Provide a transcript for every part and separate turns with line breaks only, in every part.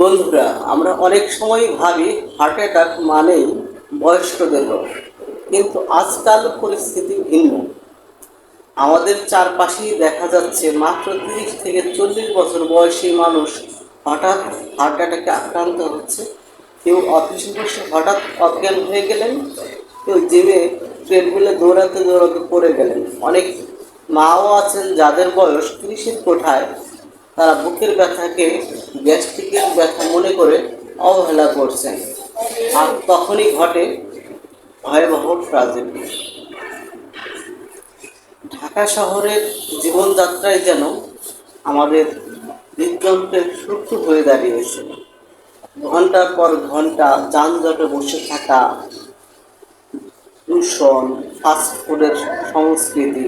বন্ধুরা, আমরা অনেক সময় ভাবি হার্ট অ্যাটাক মানেই বয়স্কদের রোগ। কিন্তু আজকাল পরিস্থিতি ভিন্ন। আমাদের চারপাশেই দেখা যাচ্ছে মাত্র তিরিশ থেকে চল্লিশ বছর বয়সী মানুষ হঠাৎ হার্ট অ্যাটাকে আক্রান্ত হচ্ছে। কেউ অফিসে বসে হঠাৎ অজ্ঞান হয়ে গেলেন, কেউ জিমে ট্রেডমিলে দৌড়াতে দৌড়াতে পড়ে গেলেন। অনেক মাও আছেন যাদের বয়স তিরিশের কোঠায়। তারা বুকের ব্যথাকে গ্যাস্ট্রিকের ব্যথা মনে করে অবহেলা করছেন। আর তখনই ঘটে ভয়াবহ ট্রাজেডি। ঢাকা শহরের জীবনযাত্রায় যেন আমাদের হৃদযন্ত্রের শত্রু হয়ে দাঁড়িয়েছে। ঘণ্টার পর ঘণ্টা যানজটে বসে থাকা দূষণ ফাস্টফুডের সংস্কৃতি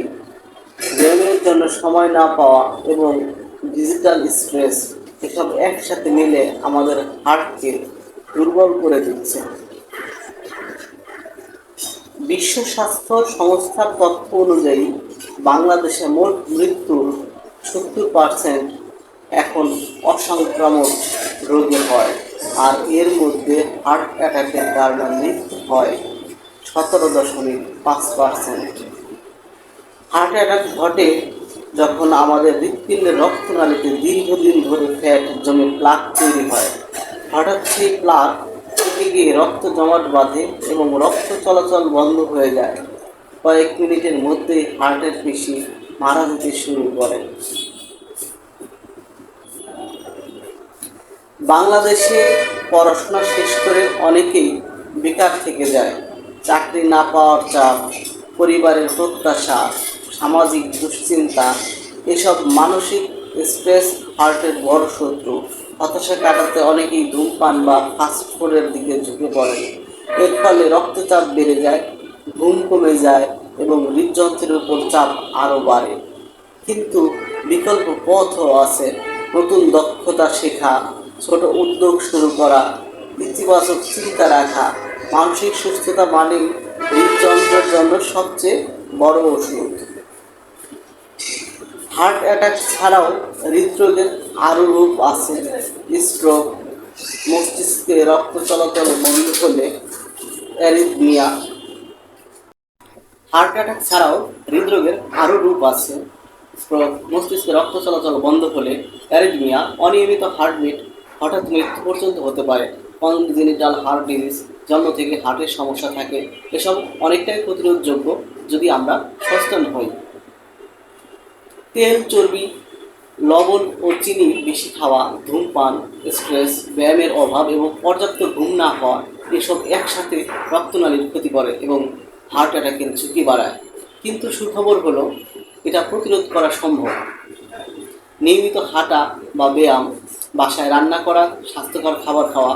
ব্যায়ামের জন্য সময় না পাওয়া এবং ডিজিটাল স্ট্রেস এসব একসাথে মিলে আমাদের হার্টকে দুর্বল করে দিচ্ছে। বিশ্ব স্বাস্থ্য সংস্থার তথ্য অনুযায়ী, বাংলাদেশে মোট মৃত্যুর সত্তর পার্সেন্ট এখন অসংক্রামক রোগে হয়, আর এর মধ্যে হার্ট অ্যাটাকের কারণে মৃত্যু হয় সতেরো দশমিক পাঁচ পার্সেন্ট হার্ট অ্যাটাক ঘটে যখন আমাদের হৃৎপিণ্ডের রক্তনালীতে দীর্ঘদিন ধরে ফ্যাট জমে প্লাক তৈরি হয়, হঠাৎ সেই প্লাক থেকে গিয়ে রক্ত জমাট বাঁধে এবং রক্ত চলাচল বন্ধ হয়ে যায়। কয়েক মিনিটের মধ্যেই হার্টের পেশি মারা যেতে শুরু করে। বাংলাদেশে পড়াশোনা শেষ করে অনেকেই বেকার থেকে যায়। চাকরি না পাওয়ার চাপ, পরিবারের প্রত্যাশা সামাজিক দুশ্চিন্তা, এসব মানসিক স্ট্রেস হার্টের বড় শত্রু। হতাশা কাটাতে অনেকেই ধূমপান বা ফাস্টফুডের দিকে ঝুঁকে পড়ে এর ফলে রক্তচাপ বেড়ে যায়, ঘুম কমে যায় এবং হৃদযন্ত্রের উপর চাপ আরও বাড়ে। কিন্তু বিকল্প পথও আছে। নতুন দক্ষতা শেখা, ছোট উদ্যোগ শুরু করা, ইতিবাচক চিন্তা রাখা, মানসিক সুস্থতা মানে হৃদযন্ত্রের জন্য সবচেয়ে বড় ওষুধ। হার্ট অ্যাটাক ছাড়াও হৃদরোগের আরও রূপ আছে। স্ট্রোক মস্তিষ্কে রক্ত চলাচল বন্ধ হলে অ্যারিথমিয়া হার্ট অ্যাটাক ছাড়াও হৃদরোগের আরও রূপ আছে। স্ট্রোক মস্তিষ্কে রক্ত চলাচল বন্ধ হলে অ্যারিথমিয়া অনিয়মিত হার্টবিট হঠাৎ মৃত্যু পর্যন্ত হতে পারে। কনজেনিটাল হার্ট ডিজিজ জন্ম থেকে হার্টের সমস্যা থাকে। এসব অনেকটাই প্রতিরোধযোগ্য যদি আমরা সচেতন হই। তেল, চর্বি, লবণ ও চিনি বেশি খাওয়া, ধূমপান স্ট্রেস ব্যায়ামের অভাব এবং পর্যাপ্ত ঘুম না হওয়া এসব একসাথে রক্তনালীর ক্ষতি করে এবং হার্ট অ্যাটাকের ঝুঁকি বাড়ায়। কিন্তু সুখবর হলো, এটা প্রতিরোধ করা সম্ভব। নিয়মিত হাঁটা বা ব্যায়াম, বাসায় রান্না করা, স্বাস্থ্যকর খাবার খাওয়া,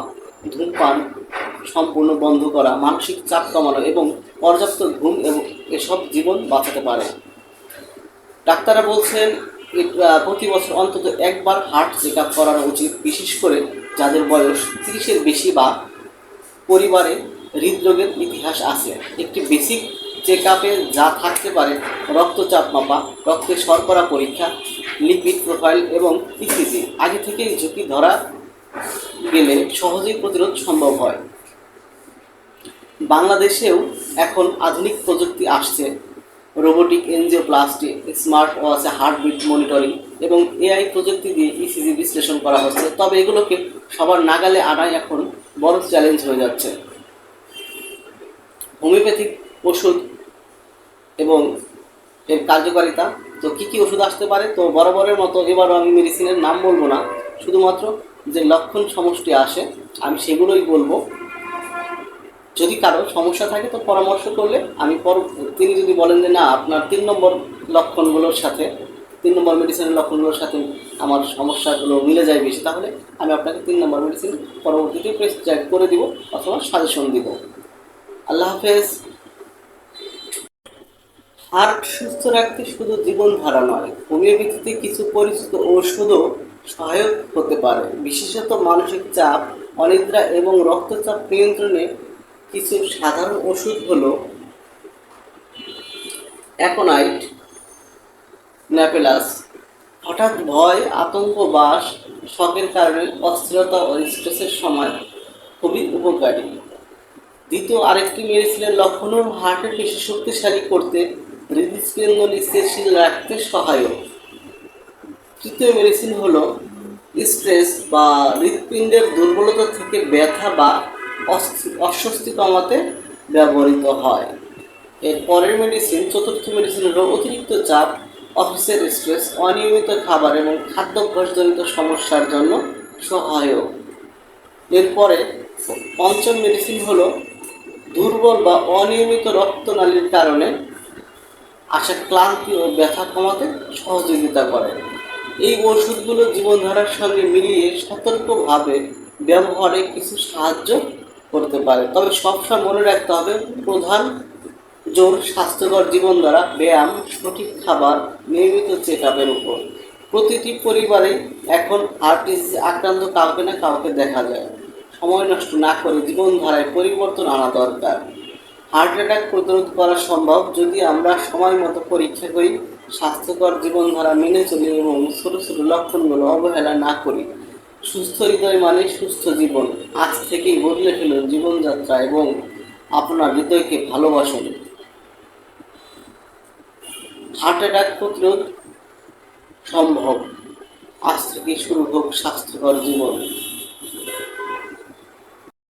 ধূমপান সম্পূর্ণ বন্ধ করা, মানসিক চাপ কমানো এবং পর্যাপ্ত ঘুম এবং এসব জীবন বাঁচাতে পারে। ডাক্তাররা বলছেন প্রতি বছর অন্তত একবার হার্ট চেক আপ করানো উচিত, বিশেষ করে যাদের বয়স তিরিশের বেশি বা পরিবারে হৃদরোগের ইতিহাস আছে। একটি বেসিক চেক আপে যা থাকতে পারে, রক্তচাপ মাপা রক্তের শর্করা পরীক্ষা লিপিড প্রোফাইল এবং ইসিজি আগে থেকেই ঝুঁকি ধরা গেলে সহজেই প্রতিরোধ সম্ভব হয়। বাংলাদেশেও এখন আধুনিক প্রযুক্তি আসছে। রোবোটিক এনজিও এনজিওপ্লাস্টি, স্মার্ট ওয়াচে, হার্টবিট মনিটরিং এবং এআই প্রযুক্তি দিয়ে ইসিজি বিশ্লেষণ করা হচ্ছে। তবে এগুলোকে সবার নাগালে আনাই এখন বড় চ্যালেঞ্জ হয়ে যাচ্ছে। হোমিওপ্যাথিক ওষুধ এবং এর কার্যকারিতা, তো কী কী ওষুধ আসতে পারে? তো বরাবরের মতো এবারও আমি মেডিসিনের নাম বলব না, শুধুমাত্র যে লক্ষণ সমষ্টি আসে, আমি সেগুলোই বলব। যদি কারও সমস্যা থাকে তো পরামর্শ করলে আমি পর তিনি যদি বলেন যে না, আপনার তিন নম্বর লক্ষণগুলোর সাথে, তিন নম্বর মেডিসিনের লক্ষণগুলোর সাথে আমার সমস্যাগুলো মিলে যায় বেশি, তাহলে আমি আপনাকে তিন নম্বর মেডিসিন পরবর্তীতে প্রেসক্রাইব করে দিব অথবা সাজেশন দিব। আল্লাহ হাফেজ। হার্ট সুস্থ রাখতে শুধু জীবনধারা নয়, হোমিওপ্যাথিতে কিছু পরিচিত ওষুধও সহায়ক হতে পারে। বিশেষত মানসিক চাপ, অনিদ্রা এবং রক্তচাপ নিয়ন্ত্রণে কিছু সাধারণ ওষুধ হলো অ্যাকোনাইট, ন্যাপেলাস। হঠাৎ ভয়, আতঙ্ক, বাস, শখের কারণে অস্থিরতা ও স্ট্রেসের সময় খুবই উপকারী। দ্বিতীয় আরেকটি মেডিসিনের লক্ষণ হল হার্টের পেশি শক্তিশালী করতে হৃদস্পন্দন স্থিতিশীল রাখতে সহায়ক। তৃতীয় মেডিসিন হলো স্ট্রেস বা হৃৎপিণ্ডের দুর্বলতা থেকে ব্যথা বা অস্বস্তি কমাতে ব্যবহৃত হয়। এর পরের মেডিসিন চতুর্থ মেডিসিন হলো অতিরিক্ত চাপ, অফিসের স্ট্রেস অনিয়মিত খাবার এবং খাদ্যাভ্যাসজনিত সমস্যার জন্য সহায়ক। এরপরে পঞ্চম মেডিসিন হলো দুর্বল বা অনিয়মিত রক্তনালীর কারণে আসা ক্লান্তি ও ব্যথা কমাতে সহযোগিতা করে। এই ওষুধগুলো জীবনধারার সঙ্গে মিলিয়ে সতর্কভাবে ব্যবহারে কিছু সাহায্য করতে পারে। তবে সবসময় মনে রাখতে হবে, প্রধান জোর স্বাস্থ্যকর জীবন দ্বারা ব্যায়াম, সঠিক খাবার, নিয়মিত চেক আপের উপর। প্রতিটি পরিবারে এখন ডিজিজ আক্রান্ত কাউকে না কাউকে দেখা যায়। সময় নষ্ট না করে জীবনধারায় পরিবর্তন আনা দরকার। হার্ট অ্যাটাক প্রতিরোধ করা সম্ভব যদি আমরা সময় মতো পরীক্ষা করি, স্বাস্থ্যকর জীবনধারা মেনে চলি এবং ছোটো ছোটো লক্ষণগুলো অবহেলা না করি। সুস্থ হৃদয় মানে সুস্থ জীবন। আজ থেকেই বদলে ফেলুন জীবনযাত্রা এবং আপনার হৃদয়কে ভালোবাসুন। হার্ট অ্যাটাক প্রতিরোধ সম্ভব। আজ থেকে শুরু হোক স্বাস্থ্যকর জীবন।